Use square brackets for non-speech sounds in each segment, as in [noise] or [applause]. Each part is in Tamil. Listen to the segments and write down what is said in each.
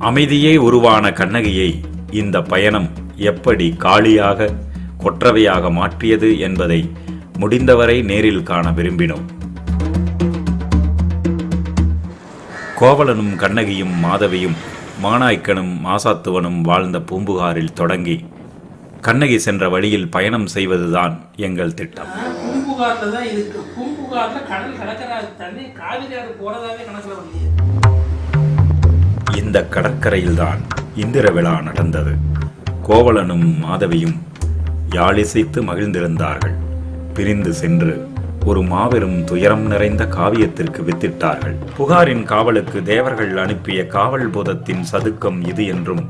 அமைதியே உருவான கண்ணகியை இந்த பயணம் எப்படி காளியாக கொற்றவையாக மாற்றியது என்பதை முடிந்தவரை நேரில் காண விரும்பினோம். கோவலனும் கண்ணகியும் மாதவியும் மானாய்க்கனும் மாசாத்துவனும் வாழ்ந்த பூம்புகாரில் தொடங்கி கண்ணகி சென்ற வழியில் பயணம் செய்வதுதான் எங்கள் திட்டம். பூம்புகார்ல தான் இருக்கு. பூம்புகார்ல கடல் கடற்கரை தண்ணி காவிரி ஆறு போறதாவே கணக்குல வந்து இந்த கடற்கரையில்தான் இந்திர விழா நடந்தது. கோவலனும் மாதவியும் யாழிசைத்து மகிழ்ந்திருந்தார்கள். பிரிந்து சென்று ஒரு மாபெரும் துயரம் நிறைந்த காவியத்திற்கு வித்திட்டார்கள். புகாரின் காவலுக்கு தேவர்கள் அனுப்பிய காவல் பூதத்தின் சதுக்கம் இது என்றும்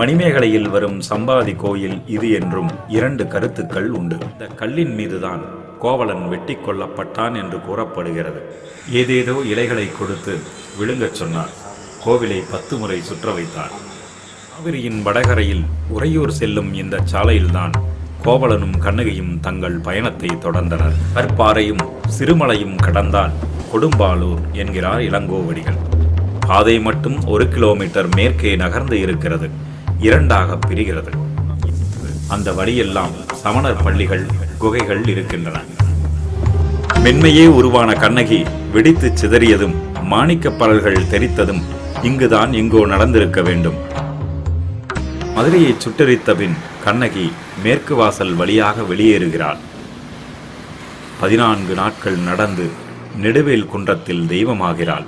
மணிமேகலையில் வரும் சம்பாதி கோயில் இது என்றும் இரண்டு கருத்துக்கள் உண்டு. இந்த கல்லின் மீதுதான் கோவலன் வெட்டி கொல்லப்பட்டான் என்று கூறப்படுகிறது. ஏதேதோ இலைகளை கொடுத்து விழுங்கச் சொன்னார். கோவிலை பத்து முறை சுற்ற வைத்தார். காவிரியின் வடகரையில் உறையூர் செல்லும் இந்த சாலையில்தான் கோவலனும் கண்ணகியும் தங்கள் பயணத்தை தொடர்ந்தனர். கற்பாறையும் சிறுமலையும் கடந்தால் கொடும்பாலூர் என்கிறார் இளங்கோவடிகள். பாதை மட்டும் ஒரு கிலோமீட்டர் மேற்கே நகர்ந்து இருக்கிறது. இரண்டாக பிரிகிறது. அந்த வழியெல்லாம் சமணர் பள்ளிகள் குகைகள் இருக்கின்றன. மென்மையே உருவான கண்ணகி வெடித்து சிதறியதும் மாணிக்கப் பரல்கள் தெரித்ததும் இங்குதான் எங்கோ நடந்திருக்க வேண்டும். மதுரையை சுட்டரித்த பின் கண்ணகி மேற்கு வாசல் வழியாக வெளியேறுகிறாள். பதினான்கு நாட்கள் நடந்து நெடுவேல் குன்றத்தில் தெய்வமாகிறாள்.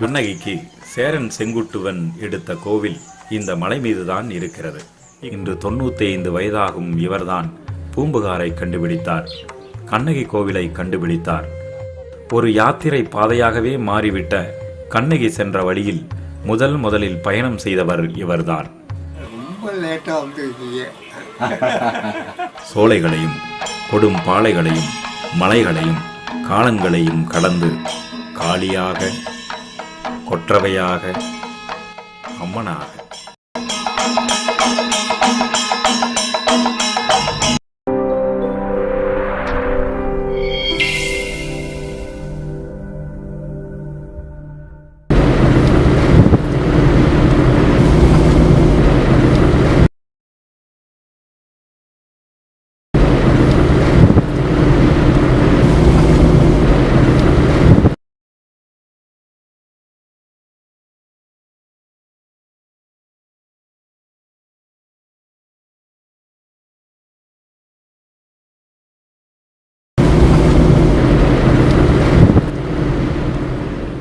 கண்ணகிக்கு சேரன் செங்குட்டுவன் எடுத்த கோவில் இந்த மலை மீதுதான் இருக்கிறது. இன்று தொண்ணூத்தி ஐந்து வயதாகும் இவர்தான் பூம்புகாரை கண்டுபிடித்தார். கண்ணகி கோவிலை கண்டுபிடித்தார். ஒரு யாத்திரை பாதையாகவே மாறிவிட்ட கண்ணகி சென்ற வழியில் முதல் முதலில் பயணம் செய்தவர் இவர்தான். சோலைகளையும் கொடும் பாலைகளையும் மலைகளையும் காலங்களையும் கடந்து காளியாக கொற்றவையாக அம்மனாக.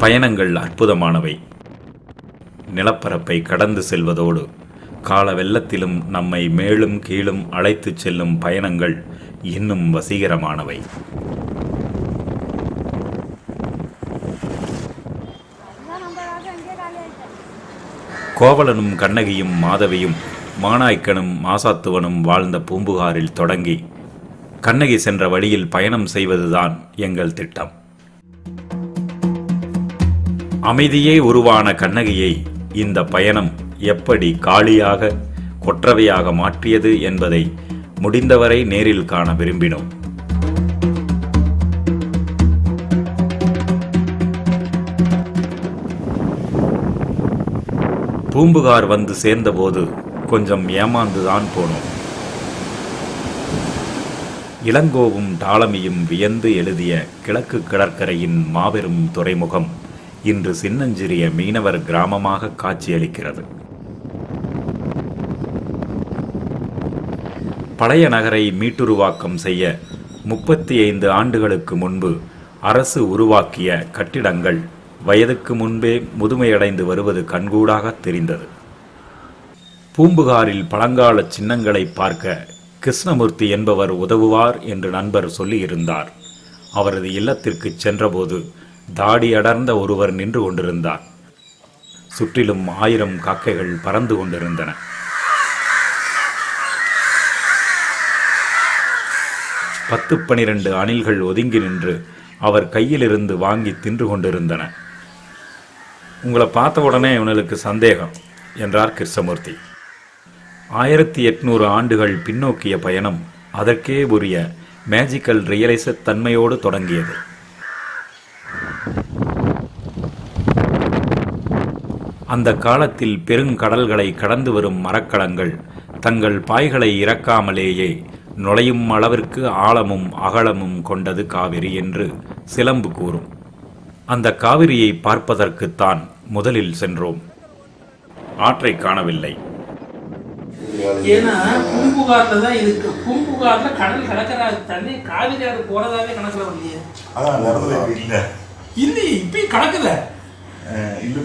பயணங்கள் அற்புதமானவை. நிலப்பரப்பை கடந்து செல்வதோடு கால வெள்ளத்திலும் நம்மை மேலும் கீழும் அழைத்துச் செல்லும் பயணங்கள் இன்னும் வசீகரமானவை. கோவலனும் கண்ணகியும் மாதவியும் மானாய்க்கனும் மாசாத்துவனும் வாழ்ந்த பூம்புகாரில் தொடங்கி கண்ணகி சென்ற வழியில் பயணம் செய்வதுதான் எங்கள் திட்டம். அமைதியே உருவான கண்ணகியை இந்த பயணம் எப்படி காளியாக கொற்றவையாக மாற்றியது என்பதை முடிந்தவரை நேரில் காண விரும்பினோம். பூம்புகார் வந்து சேர்ந்தபோது கொஞ்சம் ஏமாந்துதான் போனோம். இளங்கோவும் டாலமியும் வியந்து எழுதிய கிழக்கு கடற்கரையின் மாபெரும் துறைமுகம் இன்று சின்னஞ்சிறிய மீனவர் கிராமமாக காட்சியளிக்கிறது. பழைய நகரை மீட்டுருவாக்கம் செய்ய முப்பத்தி ஐந்து ஆண்டுகளுக்கு முன்பு அரசு உருவாக்கிய கட்டிடங்கள் வயதுக்கு முன்பே முதுமையடைந்து வருவது கண்கூடாக தெரிந்தது. பூம்புகாரில் பழங்கால சின்னங்களை பார்க்க கிருஷ்ணமூர்த்தி என்பவர் உதவுவார் என்று நண்பர் சொல்லியிருந்தார். அவரது இல்லத்திற்கு சென்றபோது தாடி அடர்ந்த ஒருவர் நின்று கொண்டிருந்தார். சுற்றிலும் ஆயிரம் காக்கைகள் பறந்து கொண்டிருந்தன. பத்து பனிரெண்டு அணில்கள் ஒதுங்கி நின்று அவர் கையிலிருந்து வாங்கி தின்று கொண்டிருந்தன. உங்களை பார்த்த உடனே இவனுக்கு சந்தேகம் என்றார் கிருஷ்ணமூர்த்தி. ஆயிரத்தி எட்நூறு ஆண்டுகள் பின்னோக்கிய பயணம் அதற்கே உரிய மேஜிக்கல் ரியலைச தன்மையோடு தொடங்கியது. அந்த காலத்தில் பெருங்கடல்களை கடந்து வரும் மரக்கலங்கள் தங்கள் பாய்களை இறக்காமலேயே நுழையும் அளவிற்கு ஆழமும் அகலமும் கொண்டது காவிரி என்று சிலம்பு கூறும். அந்த காவிரியை பார்ப்பதற்குத்தான் முதலில் சென்றோம். ஆற்றை காணவில்லை. ஏன்னா பூம்புகார்ல தான் இருக்கு. பூம்புகார்ல கடல் கலக்கிற தண்ணி காவிரி ஆறு போறதாவே கணக்குல வரலையே. இல்லையே இப்பயும் கலக்குத. அஹ் இல்ல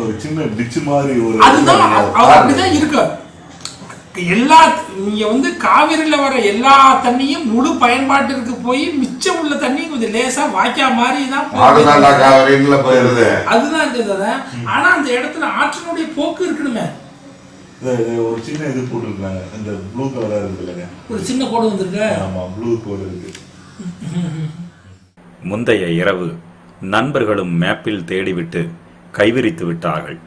ஒரு சின்ன டிச்சு மாதிரி ஒரு அதுதான் அப்படிதான் இருக்கு. எல்லா நீங்க வந்து காவிரியில வர எல்லா தண்ணியும் முழு பயன்பாட்டிற்கு போய் மிச்சம் உள்ள தண்ணி கொஞ்சம் லேசா வாய்க்கா மாதிரி தான் அதுதான் இருக்குது அதான். ஆனா அந்த இடத்துல ஆற்றினுடைய போக்கு இருக்கணுமே. ஒரு சின்ன இது போட்டிருக்காங்க. இந்த ப்ளூ கலரா இருக்கு இல்லைங்க. ஒரு சின்ன கோடு வந்திருக்கு. ஆமா ப்ளூ கோடு இருக்கு. முந்தைய இரவு. நண்பர்களும் மேப்பில் தேடிவிட்டு கைவிரித்து விட்டார்கள்.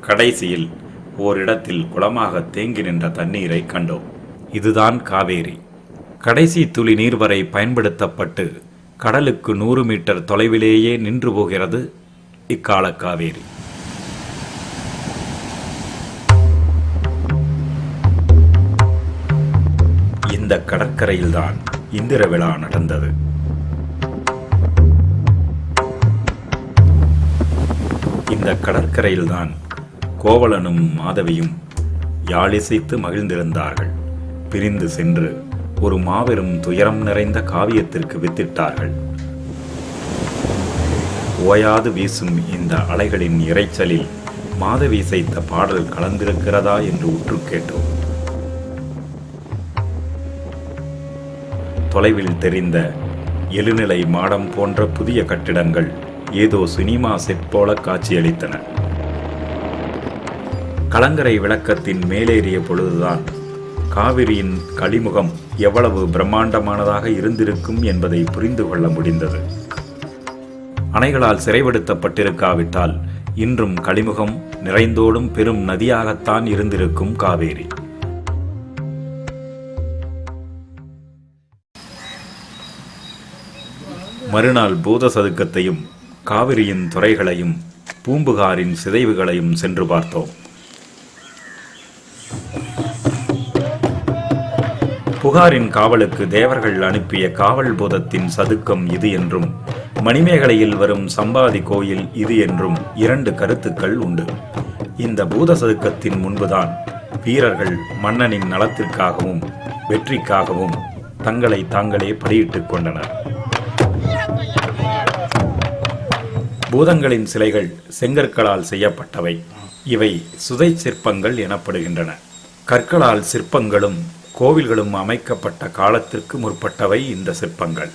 கடைசியில் ஓரிடத்தில் குளமாக தேங்கி நின்ற தண்ணீரை கண்டோம். இதுதான் காவேரி. கடைசி துளி நீர் வரை பயன்படுத்தப்பட்டு கடலுக்கு நூறு மீட்டர் தொலைவிலேயே நின்று போகிறது இக்கால காவேரி. இந்த கடற்கரையில்தான் இந்திர விழா நடந்தது. இந்த கடற்கரையில்தான் கோவலனும் மாதவியும் யாழிசைத்து மகிழ்ந்திருந்தார்கள். பிரிந்து சென்று ஒரு மாபெரும் துயரம் நிறைந்த காவியத்திற்கு வித்திட்டார்கள். ஓயாது வீசும் இந்த அலைகளின் இரைச்சலில் மாதவி இசைத்த பாடல் கலந்திருக்கிறதா என்று உற்று கேட்டோம். தொலைவில் தெரிந்த எழுநிலை மாடம் போன்ற புதிய கட்டிடங்கள் ஏதோ சினிமா செட் போல காட்சியளித்தன. கலங்கரை விளக்கத்தின் மேலேறிய பொழுதுதான் காவிரியின் கலிமுகம் எவ்வளவு பிரம்மாண்டமானதாக இருந்திருக்கும் என்பதை புரிந்து கொள்ள முடிந்தது. அணைகளால் சிறைப்படுத்தப்பட்டிருக்காவிட்டால் இன்றும் கலிமுகம் நிறைந்தோடும் பெரும் நதியாகத்தான் இருந்திருக்கும் காவேரி. மறுநாள் பூத சதுக்கத்தையும் காவிரியின் துறைகளையும் பூம்புகாரின் சிதைவுகளையும் சென்று பார்த்தோம். புகாரின் காவலுக்கு தேவர்கள் அனுப்பிய காவல் பூதத்தின் சதுக்கம் இது என்றும் மணிமேகலையில் வரும் சம்பாதி கோயில் இது என்றும் இரண்டு கருத்துக்கள் உண்டு. இந்த பூத சதுக்கத்தின் முன்புதான் வீரர்கள் மன்னனின் நலத்திற்காகவும் வெற்றிக்காகவும் தங்களை தாங்களே பலியிட்டுக் கொண்டனர். பூதங்களின் சிலைகள் செங்கற்களால் செய்யப்பட்டவை. இவை சுதை சிற்பங்கள் எனப்படுகின்றன. கற்களால் சிற்பங்களும் கோவில்களும் அமைக்கப்பட்ட காலத்திற்கு முற்பட்டவை இந்த சிற்பங்கள்.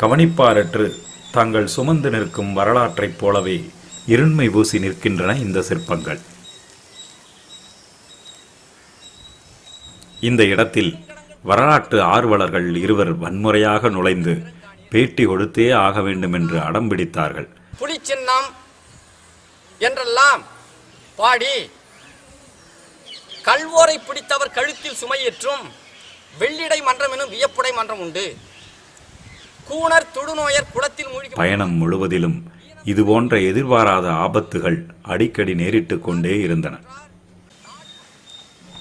கவனிப்பாரற்று தாங்கள் சுமந்து நிற்கும் வரலாற்றைப் போலவே இருண்மை பூசி நிற்கின்றன இந்த சிற்பங்கள். இந்த இடத்தில் வரலாற்று ஆர்வலர்கள் இருவர் வன்முறையாக நுழைந்து பேட்டி கொடுத்தே ஆக வேண்டும் என்று அடம் பிடித்தார்கள். புலிச்சின்னம் என்றெல்லாம் பாடி கல்வோரை பிடித்தவர் கழுத்தில் சுமையேற்றும் வெள்ளிடை மன்றம் எனும் வியப்புடை மன்றம் உண்டு. கூணர் தொடுநோயர் குளத்தில் மூழ்கி பயணம் முழுவதிலும் இதுபோன்ற எதிர்பாராத ஆபத்துகள் அடிக்கடி நேரிட்டுக் கொண்டே இருந்தன.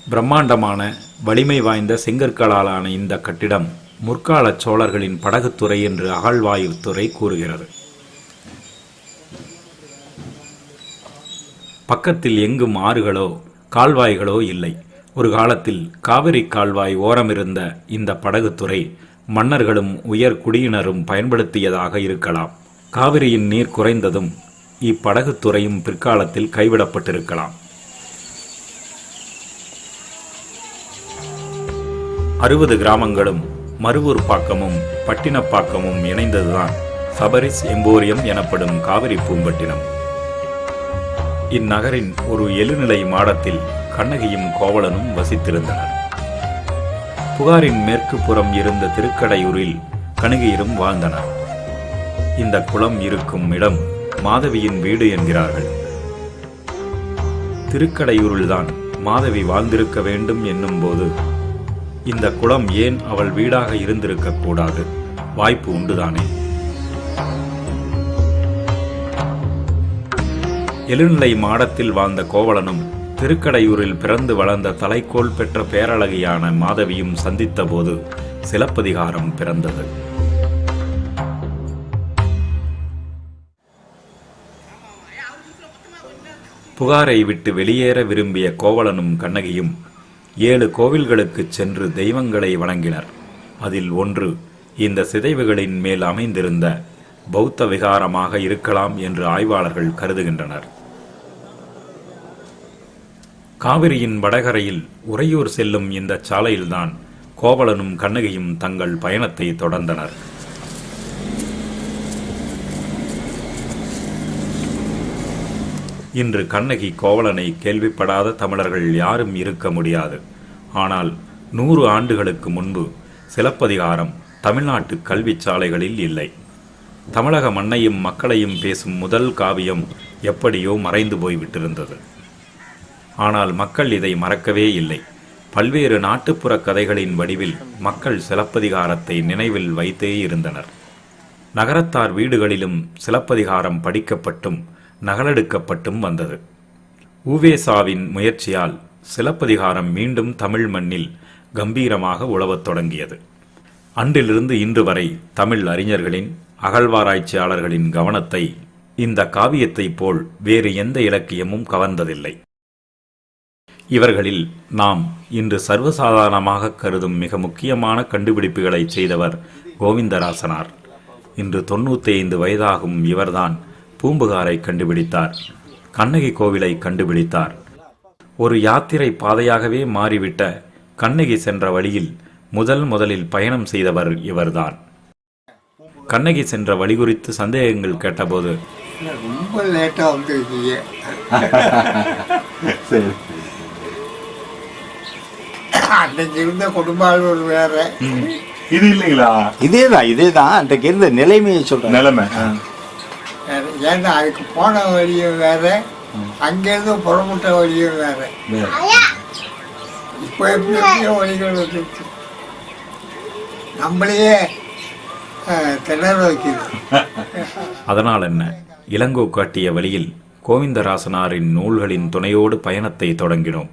பிரம்மாண்டமான வலிமை வாய்ந்த செங்கற்களாலான இந்த கட்டிடம் முற்கால சோழர்களின் படகுத்துறை என்று அகழ்வாயுத்துறை கூறுகிறது. பக்கத்தில் எங்கும் ஆறுகளோ கால்வாய்களோ இல்லை. ஒரு காலத்தில் காவிரி கால்வாய் ஓரமிருந்த இந்த படகுத்துறை மன்னர்களும் உயர் குடியினரும் பயன்படுத்தியதாக இருக்கலாம். காவிரியின் நீர் குறைந்ததும் இப்படகுத்துறையும் பிற்காலத்தில் கைவிடப்பட்டிருக்கலாம். அறுபது கிராமங்களும் மருவூர் பாக்கமும் பட்டினப்பாக்கமும் இணைந்ததுதான் சபரிஸ் எம்போரியம் எனப்படும் காவிரி பூம்பட்டினம். இந்நகரின் ஒரு எழுநிலை மாடத்தில் கண்ணகியும் கோவலனும் வசித்திருந்தனர். புகாரின் மேற்கு புறம் இருந்த திருக்கடையூரில் கணிகையரும் வாழ்ந்தனர். இந்த குளம் இருக்கும் இடம் மாதவியின் வீடு என்கிறார்கள். திருக்கடையூரில்தான் மாதவி வாழ்ந்திருக்க வேண்டும் என்னும் போது இந்த குளம் ஏன் அவள் வீடாக இருந்திருக்க கூடாது? வாய்ப்பு உண்டுதானே? எழுநிலை மாடத்தில் வாழ்ந்த கோவலனும் திருக்கடையூரில் பிறந்து வளர்ந்த தலைக்கோள் பெற்ற பேரழகியான மாதவியும் சந்தித்தபோது சிலப்பதிகாரம் பிறந்தது. புகாரை விட்டு வெளியேற விரும்பிய கோவலனும் கண்ணகியும் ஏழு கோவில்களுக்குச் சென்று தெய்வங்களை வணங்கினர். அதில் ஒன்று இந்த சிதைவுகளின் மேல் அமைந்திருந்த பௌத்த விகாரமாக இருக்கலாம் என்று ஆய்வாளர்கள் கருதுகின்றனர். காவிரியின் வடகரையில் உறையூர் செல்லும் இந்த சாலையில்தான் கோவலனும் கண்ணகியும் தங்கள் பயணத்தை தொடர்ந்தனர். இன்று கண்ணகி கோவலனை கேள்விப்படாத தமிழர்கள் யாரும் இருக்க முடியாது. ஆனால் நூறு ஆண்டுகளுக்கு முன்பு சிலப்பதிகாரம் தமிழ்நாட்டு கல்விச் சாலைகளில் இல்லை. தமிழக மண்ணையும் மக்களையும் பேசும் முதல் காவியம் எப்படியோ மறைந்து போய்விட்டிருந்தது. ஆனால் மக்கள் இதை மறக்கவே இல்லை. பல்வேறு நாட்டுப்புற கதைகளின் வடிவில் மக்கள் சிலப்பதிகாரத்தை நினைவில் வைத்தே இருந்தனர். நகரத்தார் வீடுகளிலும் சிலப்பதிகாரம் படிக்கப்பட்டும் நகலெடுக்கப்பட்டும் வந்தது. ஊவேசாவின் முயற்சியால் சிலப்பதிகாரம் மீண்டும் தமிழ் மண்ணில் கம்பீரமாக உழவத் தொடங்கியது. அன்றிலிருந்து இன்று வரை தமிழ் அறிஞர்களின் அகழ்வாராய்ச்சியாளர்களின் கவனத்தை இந்த காவியத்தைப் போல் வேறு எந்த இலக்கியமும் கவர்ந்ததில்லை. இவர்களில் நாம் இன்று சர்வசாதாரணமாக கருதும் மிக முக்கியமான கண்டுபிடிப்புகளை செய்தவர் கோவிந்தராசனார். இன்று தொண்ணூத்தி ஐந்து வயதாகும் இவர்தான் பூம்புகாரை கண்டுபிடித்தார். கண்ணகி கோவிலை கண்டுபிடித்தார். ஒரு யாத்திரை பாதையாகவே மாறிவிட்ட கண்ணகி சென்ற வழியில் முதல் முதலில் பயணம் செய்தவர் இவர்தான். கண்ணகி சென்ற வழி குறித்து சந்தேகங்கள் கேட்டபோது ரொம்ப லேட்டாக வந்துருக்கீங்க. [laughs] அன்னைக்கு இருந்த குடும்ப அலுவலர் வேற. இது இல்லைங்களா? இதேதான் இதேதான். அன்றைக்கு இருந்த நிலைமையை சொல்றேன். நிலைமை. ஏன்னா அதுக்கு போன வழியும் வேற அங்கேருந்து புறமுட்ட வழியும் வேற. இப்போ எப்படி எப்படியோ வழிகள் வந்துருச்சு. நம்மளையே திணற வைக்குது. [laughs] அதனால் என்ன இளங்கோ காட்டிய வழியில் கோவிந்தராசனாரின் நூல்களின் துணையோடு பயணத்தை தொடங்கினோம்.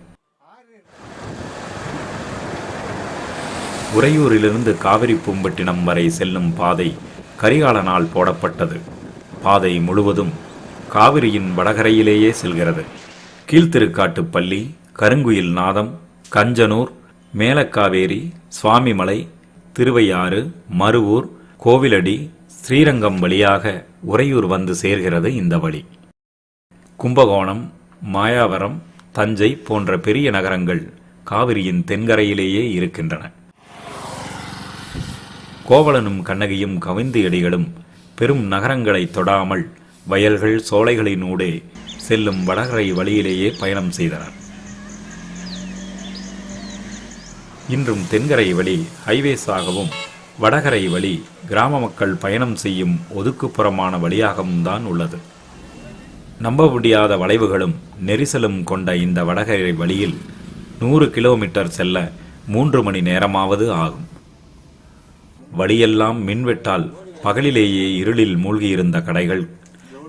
உறையூரிலிருந்து காவிரி பூம்பட்டினம் வரை செல்லும் பாதை கரிகாலனால் போடப்பட்டது. பாதை முழுவதும் காவிரியின் வடகரையிலேயே செல்கிறது. கீழ்த்திருக்காட்டுப்பள்ளி கருங்குயில் நாதம் கஞ்சனூர் மேலக்காவேரி சுவாமிமலை திருவையாறு மருவூர் கோவிலடி ஸ்ரீரங்கம் வழியாக உறையூர் வந்து சேர்கிறது இந்த வழி. கும்பகோணம் மாயாவரம் தஞ்சை போன்ற பெரிய நகரங்கள் காவிரியின் தென்கரையிலேயே இருக்கின்றன. கோவலனும் கண்ணகியும் கவிந்து எடிகளும் பெரும் நகரங்களை தொடாமல் வயல்கள் சோலைகளினூடே செல்லும் வடகரை வழியிலேயே பயணம் செய்தனர். இன்றும் தென்கரை வழி ஹைவேஸாகவும் வடகரை வழி கிராம மக்கள் பயணம் செய்யும் ஒதுக்குப்புறமான வழியாகவும் தான் உள்ளது. நம்ப முடியாத வளைவுகளும் நெரிசலும் கொண்ட இந்த வடகரை வழியில் நூறு கிலோமீட்டர் செல்ல மூன்று மணி நேரமாவது ஆகும். வழியெல்லாம் மின்வெட்டால் பகலிலேயே இருளில் மூழ்கியிருந்த கடைகள்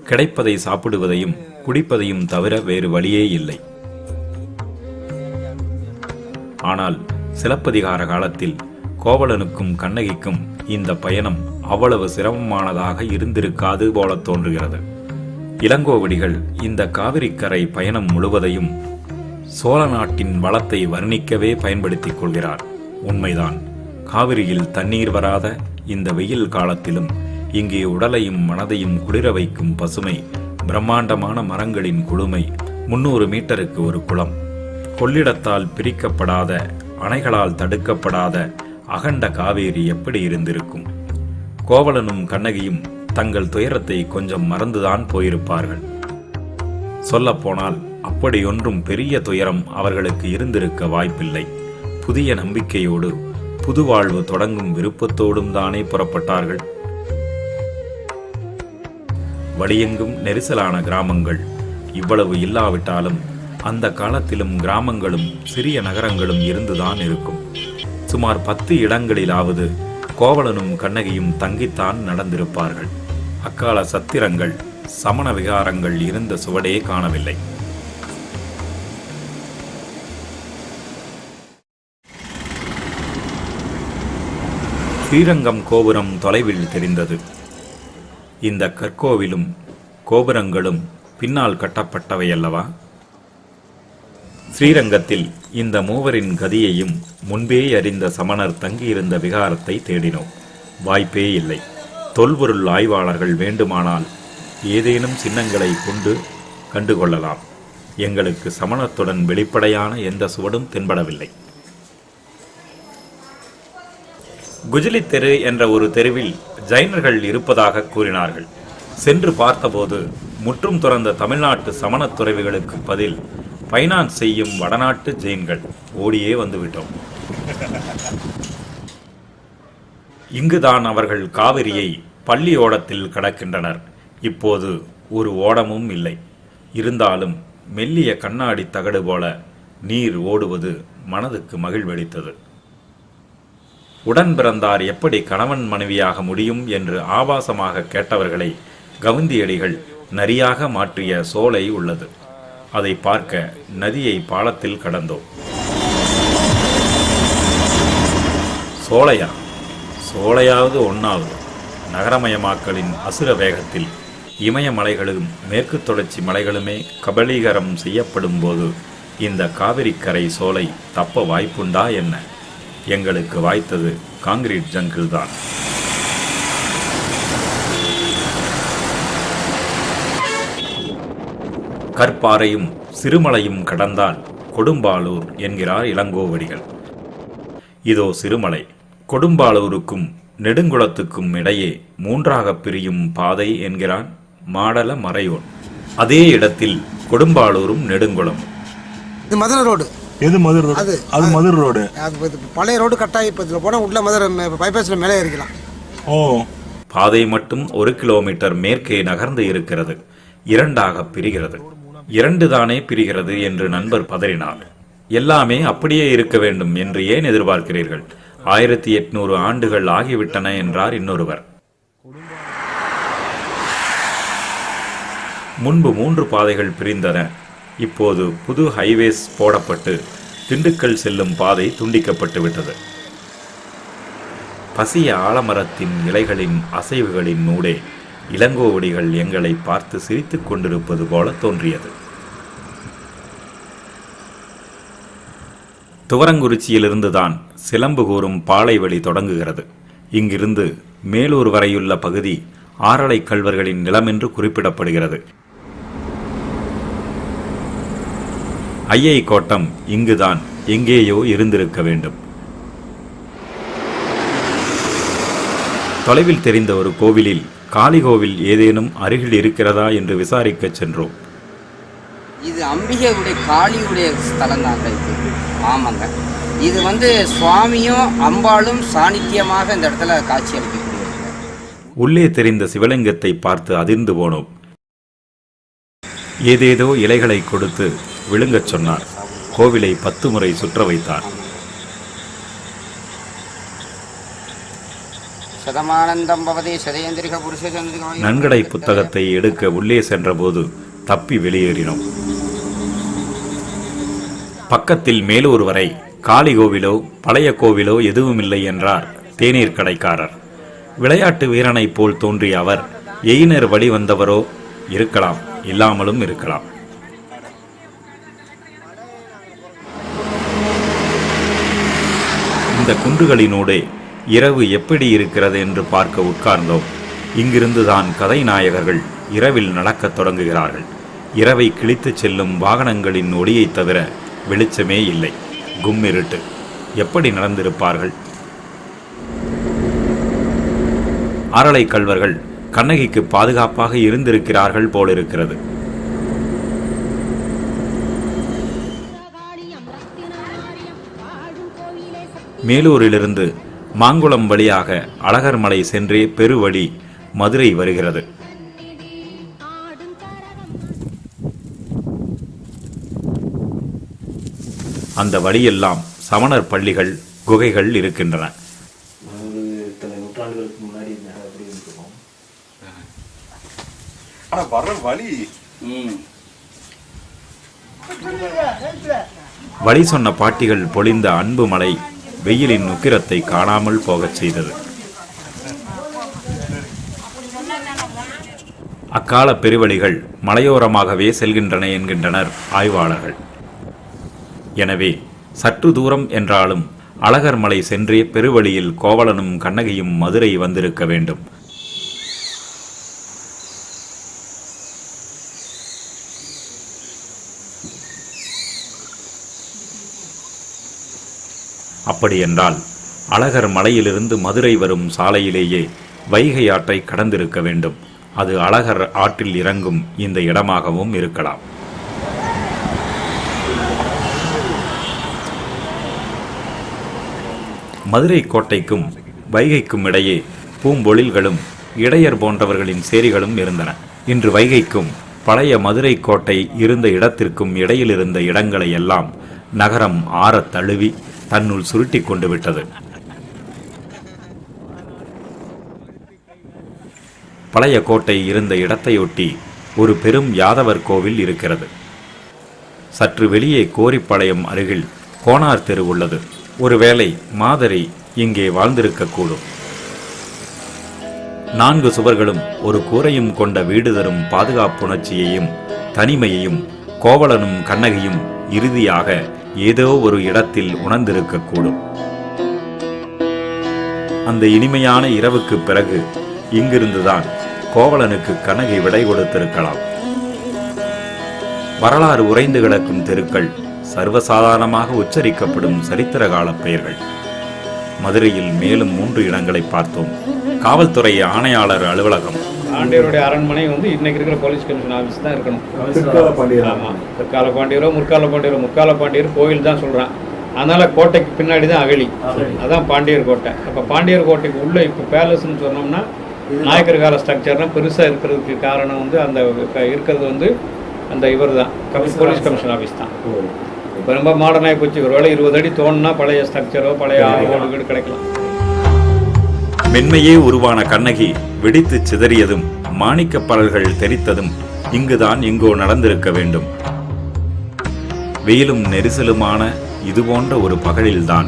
கிடைப்பதை சாப்பிடுவதையும் குடிப்பதையும் தவிர வேறு வழியே இல்லை. ஆனால் சிலப்பதிகார காலத்தில் கோவலனுக்கும் கண்ணகிக்கும் இந்த பயணம் அவ்வளவு சிரமமானதாக இருந்திருக்காது போல தோன்றுகிறது. இளங்கோவடிகள் இந்த காவிரிக்கரை பயணம் முழுவதையும் சோழ நாட்டின் வளத்தை வர்ணிக்கவே பயன்படுத்திக் கொள்கிறார். உண்மைதான் காவிரியில் தண்ணீர் வராத இந்த வெயில் காலத்திலும் இங்கே உடலையும் மனதையும் குளிர வைக்கும் பசுமை பிரம்மாண்டமான மரங்களின் குழுமை முன்னூறு மீட்டருக்கு ஒரு குளம். கொள்ளிடத்தால் பிரிக்கப்படாத அணைகளால் தடுக்கப்படாத அகண்ட காவேரி எப்படி இருந்திருக்கும்? கோவலனும் கண்ணகியும் தங்கள் துயரத்தை கொஞ்சம் மறந்துதான் போயிருப்பார்கள். சொல்லப்போனால் அப்படியொன்றும் பெரிய துயரம் அவர்களுக்கு இருந்திருக்க வாய்ப்பில்லை. புதிய நம்பிக்கையோடு புது வாழ்வு தொடங்கும் விருப்பத்தோடும் தானே புறப்பட்டார்கள். வழியெங்கும் நெரிசலான கிராமங்கள் இவ்வளவு இல்லாவிட்டாலும் அந்த காலத்திலும் கிராமங்களும் சிறிய நகரங்களும் இருந்துதான் இருக்கும். சுமார் பத்து இடங்களிலாவது கோவலனும் கண்ணகியும் தங்கித்தான் நடந்திருப்பார்கள். அக்கால சத்திரங்கள் சமண விகாரங்கள் இருந்த சுவடே காணவில்லை. ஸ்ரீரங்கம் கோபுரம் தொலைவில் தெரிந்தது. இந்த கற்கோவிலும் கோபுரங்களும் பின்னால் கட்டப்பட்டவை அல்லவா? ஸ்ரீரங்கத்தில் இந்த மூவரின் கதியையும் முன்பே அறிந்த சமணர் தங்கியிருந்த விகாரத்தை தேடினோம். வாய்ப்பே இல்லை. தொல்பொருள் ஆய்வாளர்கள் வேண்டுமானால் ஏதேனும் சின்னங்களை கொண்டு கண்டுகொள்ளலாம். எங்களுக்கு சமணத்துடன் வெளிப்படையான எந்த சுவடும் தென்படவில்லை. குஜிலி தெரு என்ற ஒரு தெருவில் ஜைனர்கள் இருப்பதாக கூறினார்கள். சென்று பார்த்தபோது முற்றும் துறந்த தமிழ்நாட்டு சமணத் துறவிகளுக்கு பதில் பைனான்ஸ் செய்யும் வடநாட்டு ஜெயின்கள் ஓடியே வந்துவிட்டோம். இங்குதான் அவர்கள் காவிரியை பள்ளி ஓடத்தில் கடக்கின்றனர். இப்போது ஒரு ஓடமும் இல்லை. இருந்தாலும் மெல்லிய கண்ணாடி தகடு போல நீர் ஓடுவது மனதுக்கு மகிழ்வளித்தது. உடன் பிறந்தார் எப்படி கணவன் மனைவியாக முடியும் என்று ஆபாசமாக கேட்டவர்களை கவுந்தியடிகள் நரியாக மாற்றிய சோலை உள்ளது. அதை பார்க்க நதியை பாலத்தில் கடந்தோம். சோலையா? சோலையாவது ஒன்றாவது நகரமயமாக்கலின் அசுர வேகத்தில் இமயமலைகளும் மேற்கு தொடர்ச்சி மலைகளுமே கபலீகரம் செய்யப்படும் போது இந்த காவிரிக்கரை சோலை தப்ப வாய்ப்புண்டா என்ன? எங்களுக்கு வாய்த்தது காங்கிரீட் ஜங்கிள் தான். கற்பாறையும் சிறுமலையும் கடந்தால் கொடும்பாளூர் என்கிறார் இளங்கோவடிகள். இதோ சிறுமலை. கொடும்பாளூருக்கும் நெடுங்குளத்துக்கும் இடையே மூன்றாக பிரியும் பாதை என்கிறான் மாடல மறையோன். அதே இடத்தில் கொடும்பாளூரும் நெடுங்குளம். இது மதுரை ரோடு. எது மதுரை ரோடு அது- அது மதுரை ரோடு அது பழைய ரோடு கட்டாயி இப்போ இதில் போனால் உள்ள மதுரை பைபாஸில் மேலே ஏறிக்கலாம். ஓ. பாதை மட்டும் ஒரு கிலோமீட்டர் மேற்கே நகர்ந்து இருக்கிறது. இரண்டாக பிரிகிறது. இரண்டு தானே பிரிகிறது என்று நண்பர் பதறினார். எல்லாமே அப்படியே இருக்க வேண்டும் என்று ஏன் எதிர்பார்க்கிறீர்கள்? ஆயிரத்தி எட்நூறு ஆண்டுகள் ஆகிவிட்டன என்றார் இன்னொருவர். முன்பு மூன்று பாதைகள் பிரிந்தன. இப்போது புது ஹைவேஸ் போடப்பட்டு திண்டுக்கல் செல்லும் பாதை துண்டிக்கப்பட்டு விட்டது பசிய ஆலமரத்தின் இலைகளின் அசைவுகளின் ஊடே இளங்கோவடிகள் எங்களை பார்த்து சிரித்துக் கொண்டிருப்பது போல தோன்றியது. துவரங்குறிச்சியிலிருந்துதான் சிலம்பு கூறும் பாலை வழி தொடங்குகிறது. இங்கிருந்து மேலூர் வரையுள்ள பகுதி ஆரலை கல்வர்களின் நிலமென்று குறிப்பிடப்படுகிறது. ஐயை கோட்டம் இங்குதான் எங்கேயோ இருந்திருக்க வேண்டும். தொலைவில் தெரிந்த ஒரு கோவிலில் காளி கோவில் ஏதேனும் அருகில் இருக்கிறதா என்று விசாரிக்கச் சென்றோம். இது அம்பிகையுடைய காளியுடைய ஸ்தலம் தாங்க இது ஆமாங்க. இது வந்து சுவாமியும் அம்பாளும் சாநித்தியமாக இந்த இடத்துல காட்சி அளிக்கக்கூடியது. உள்ளே தெரிந்த சிவலிங்கத்தை பார்த்து அதிர்ந்து போனோம். ஏதேதோ இலைகளை கொடுத்து விழுங்கச் சொன்னார். கோவிலை பத்து முறை சுற்ற வைத்தார். நன்கடை புத்தகத்தை எடுக்க உள்ளே சென்றபோது தப்பி வெளியேறினோம். பக்கத்தில் மேலூர் வரை காளி கோவிலோ பழைய கோவிலோ எதுவுமில்லை என்றார் தேநீர் கடைக்காரர். விளையாட்டு வீரனைப் போல் தோன்றிய அவர் எயினர் வழி வந்தவரோ இருக்கலாம் இல்லாமலும் இருக்கலாம். இந்த குன்றுகளினூடே இரவு எப்படி இருக்கிறது என்று பார்க்க உட்கார்ந்தோம். இங்கிருந்துதான் கதைநாயகர்கள் இரவில் நடக்கத் தொடங்குகிறார்கள். இரவை கிழித்துச் செல்லும் வாகனங்களின் ஒளியைத் தவிர வெளிச்சமே இல்லை. கும்மிருட்டு எப்படி நடந்திருப்பார்கள்? அரளை கல்வர்கள் கண்ணகிக்கு பாதுகாப்பாக இருந்திருக்கிறார்கள் போலிருக்கிறது. மேலூரிலிருந்து மாங்குளம் வழியாக அழகர்மலை சென்றே பெருவழி மதுரை வருகிறது. அந்த வழியெல்லாம் சமணர் பள்ளிகள் குகைகள் இருக்கின்றன. ஆனால் வர வழி. வழி சொன்ன பாட்டிகள் பொழிந்த அன்பு மலை வெயிலின் உக்கிரத்தை காணாமல் போகச் செய்தது. அக்கால பெருவழிகள் மலையோரமாகவே செல்கின்றன என்கின்றனர் ஆய்வாளர்கள். எனவே சற்று தூரம் என்றாலும் அழகர் மலை சென்றே பெருவழியில் கோவலனும் கண்ணகியும் மதுரை வந்திருக்க வேண்டும். அப்படியென்றால் அழகர் மலையிலிருந்து மதுரை வரும் சாலையிலேயே வைகை ஆற்றை கடந்திருக்க வேண்டும். அது அழகர் ஆற்றில் இறங்கும் இந்த இடமாகவும் இருக்கலாம். மதுரை கோட்டைக்கும் வைகைக்கும் இடையே பூம்பொழில்களும் இடையர் போன்றவர்களின் சேரிகளும் இருந்தன. இன்று வைகைக்கும் பழைய மதுரை கோட்டை இருந்த இடத்திற்கும் இடையில் இருந்த இடங்களை எல்லாம் நகரம் ஆறத் தழுவி தன்னுள் சுருட்டிக் கொண்டு விட்டது. பழைய கோட்டை இருந்த இடத்தையொட்டி ஒரு பெரும் யாதவர் கோவில் இருக்கிறது. சற்று வெளியே கோரிப்பாளையம் அருகில் கோனார் தெரு உள்ளது. ஒருவேளை மாதரி இங்கே வாழ்ந்திருக்கக்கூடும். நான்கு சுவர்களும் ஒரு கூரையும் கொண்ட வீடு தரும் பாதுகாப்புணர்ச்சியையும் தனிமையையும் கோவலனும் கண்ணகியும் இறுதியாக ஏதோ ஒரு இடத்தில் உணர்ந்திருக்கக்கூடும். அந்த இனிமையான இரவுக்கு பிறகு இங்கிருந்துதான் கோவலனுக்கு கனகை விடை கொடுத்திருக்கலாம். வரலாறு உறைந்து கிடக்கும் தெருக்கள் சர்வசாதாரணமாக உச்சரிக்கப்படும் சரித்திர கால பெயர்கள். மதுரையில் மேலும் மூன்று இடங்களை பார்த்தோம். காவல்துறை ஆணையாளர் அலுவலகம் பாண்டியருடைய அரண்மனை வந்து இன்னைக்கு இருக்கிற போலீஸ் கமிஷன் ஆஃபீஸ் தான் இருக்கணும். ஆமாம் பிற்கால பாண்டியரோ முற்கால பாண்டியரோ முற்கால பாண்டியர் கோயில் தான் சொல்கிறான் அதனால கோட்டைக்கு பின்னாடி தான் அகழி. அதான் பாண்டியர் கோட்டை. அப்போ பாண்டியர் கோட்டைக்கு உள்ள இப்போ பேலஸ்ன்னு சொன்னோம்னா நாயக்கர் கால ஸ்ட்ரக்சர்னா பெருசாக இருக்கிறதுக்கு காரணம் வந்து அந்த இருக்கிறது வந்து அந்த இவர் தான். போலீஸ் கமிஷன் ஆஃபீஸ் தான். இப்போ ரொம்ப மாடர்னாகி போச்சு. ஒருவேளை இருபது அடி தோணுனா பழைய ஸ்ட்ரக்சரோ பழைய வீடு கிடைக்கலாம். மென்மையே உருவான கண்ணகி வெடித்து சிதறியதும் மாணிக்க பரல்கள் தெரித்ததும் இங்குதான் எங்கோ நடந்திருக்க வேண்டும். வெயிலும் நெரிசலுமான இதுபோன்ற ஒரு பகலில்தான்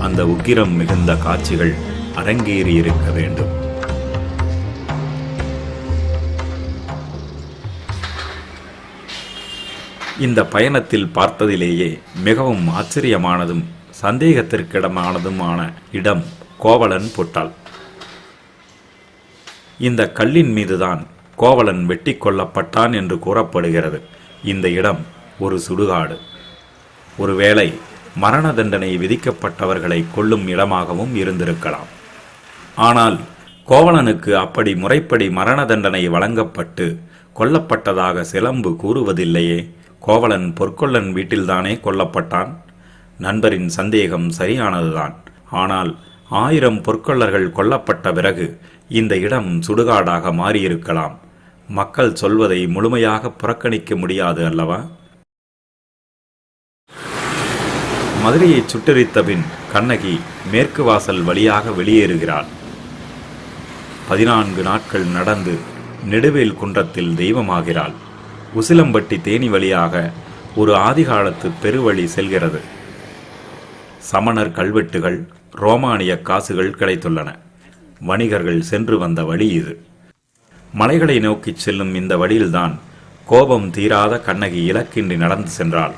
அந்த உக்கிரம் மிகுந்த காட்சிகள் அரங்கேறியிருக்க வேண்டும். இந்த பயணத்தில் பார்த்ததிலேயே மிகவும் ஆச்சரியமானதும் சந்தேகத்திற்கிடமானதுமான இடம் கோவலன் பொட்டாள். இந்த கல்லின் மீதுதான் கோவலன் வெட்டி கொல்லப்பட்டான் என்று கூறப்படுகிறது. இந்த இடம் ஒரு சுடுகாடு. ஒருவேளை மரண தண்டனை விதிக்கப்பட்டவர்களை கொல்லும் இடமாகவும் இருந்திருக்கலாம். ஆனால் கோவலனுக்கு அப்படி முறைப்படி மரண தண்டனை வழங்கப்பட்டு கொல்லப்பட்டதாக சிலம்பு கூறுவதில்லையே. கோவலன் பொற்கொள்ளன் வீட்டில்தானே கொல்லப்பட்டான்? நண்பரின் சந்தேகம் சரியானதுதான். ஆனால் ஆயிரம் பொற்கொள்ளர்கள் கொல்லப்பட்ட பிறகு இந்த இடம் சுடுகாடாக மாறியிருக்கலாம். மக்கள் சொல்வதை முழுமையாக புறக்கணிக்க முடியாது அல்லவா? மதுரையை சுட்டெரித்த பின் கண்ணகி மேற்கு வாசல் வழியாக வெளியேறுகிறாள். பதினான்கு நாட்கள் நடந்து நெடுவேல் குன்றத்தில் தெய்வமாகிறாள். உசிலம்பட்டி தேனி வழியாக ஒரு ஆதிகாலத்து பெருவழி செல்கிறது. சமணர் கல்வெட்டுகள் ரோமானிய காசுகள் கிடைத்துள்ளன. வணிகர்கள் சென்று வந்த வழி இது. மலைகளை நோக்கிச் செல்லும் இந்த வழியில்தான் கோபம் தீராத கண்ணகி இலக்கின்றி நடந்து சென்றாள்.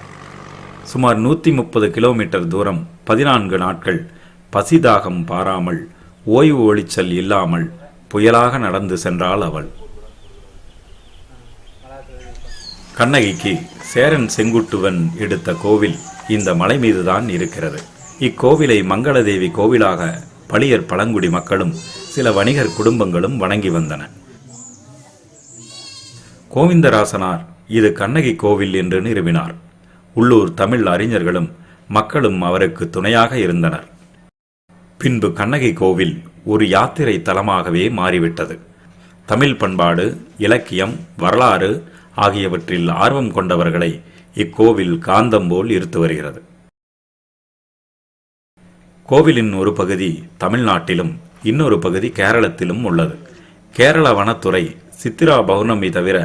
சுமார் நூற்றி முப்பது கிலோமீட்டர் தூரம் பதினான்கு நாட்கள் பசிதாகம் பாராமல் ஓய்வு ஒளிச்சல் இல்லாமல் புயலாக நடந்து சென்றாள் அவள். கண்ணகிக்கு சேரன் செங்குட்டுவன் எடுத்த கோவில் இந்த மலை மீதுதான் இருக்கிறது. இக்கோவிலை மங்களதேவி கோவிலாக பளியர் பழங்குடி மக்களும் சில வணிகர் குடும்பங்களும் வணங்கி வந்தன. கோவிந்தராசனார் இது கண்ணகி கோவில் என்று நிறுவினார். உள்ளூர் தமிழ் அறிஞர்களும் மக்களும் அவருக்கு துணையாக இருந்தனர். பின்பு கண்ணகி கோவில் ஒரு யாத்திரை தலமாகவே மாறிவிட்டது. தமிழ் பண்பாடு இலக்கியம் வரலாறு ஆகியவற்றில் ஆர்வம் கொண்டவர்களை இக்கோவில் காந்தம் போல் இருத்து வருகிறது. கோவிலின் ஒரு பகுதி தமிழ்நாட்டிலும் இன்னொரு பகுதி கேரளத்திலும் உள்ளது. கேரள வனத்துறை சித்திரா பௌர்ணமி தவிர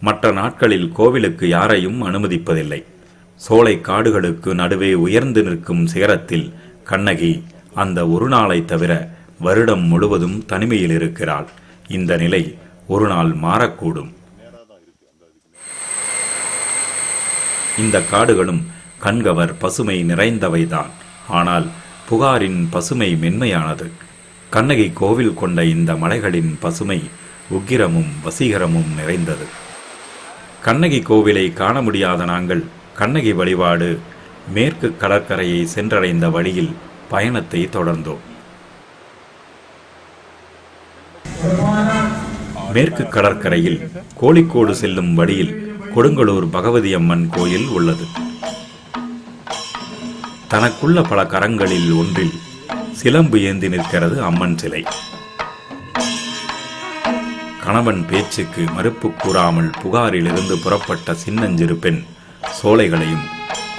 மற்ற நாட்களில் கோவிலுக்கு யாரையும் அனுமதிப்பதில்லை. சோலை காடுகளுக்கு நடுவே உயர்ந்து நிற்கும் சிகரத்தில் கண்ணகி அந்த ஒரு நாளை தவிர வருடம் முழுவதும் தனிமையில் இருக்கிறாள். இந்த நிலை ஒரு நாள் மாறக்கூடும். இந்த காடுகளும் கண்கவர் பசுமை நிறைந்தவைதான். ஆனால் புகாரின் பசுமை மென்மையானது. கண்ணகி கோவில் கொண்ட இந்த மலைகளின் பசுமை உக்கிரமும் வசீகரமும் நிறைந்தது. கண்ணகி கோவிலை காண முடியாத நாங்கள் கண்ணகி வழிபாடு மேற்கு கடற்கரையை சென்றடைந்த வழியில் பயணத்தை தொடர்ந்தோம். மேற்கு கடற்கரையில் கோழிக்கோடு செல்லும் வழியில் கொடுங்கலூர் பகவதி அம்மன் கோயில் உள்ளது. தனக்குள்ள பல கரங்களில் ஒன்றில் சிலம்பு ஏந்தி நிற்கிறது அம்மன் சிலை. கணவன் பேச்சுக்கு மறுப்பு கூறாமல் புகாரிலிருந்து புறப்பட்ட சின்னஞ்சிறு பெண் சோலைகளையும்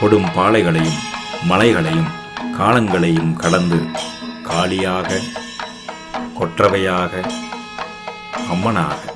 கொடும் பாலைகளையும் மலைகளையும் காலங்களையும் கடந்து காளியாக கொற்றவையாக அம்மனாக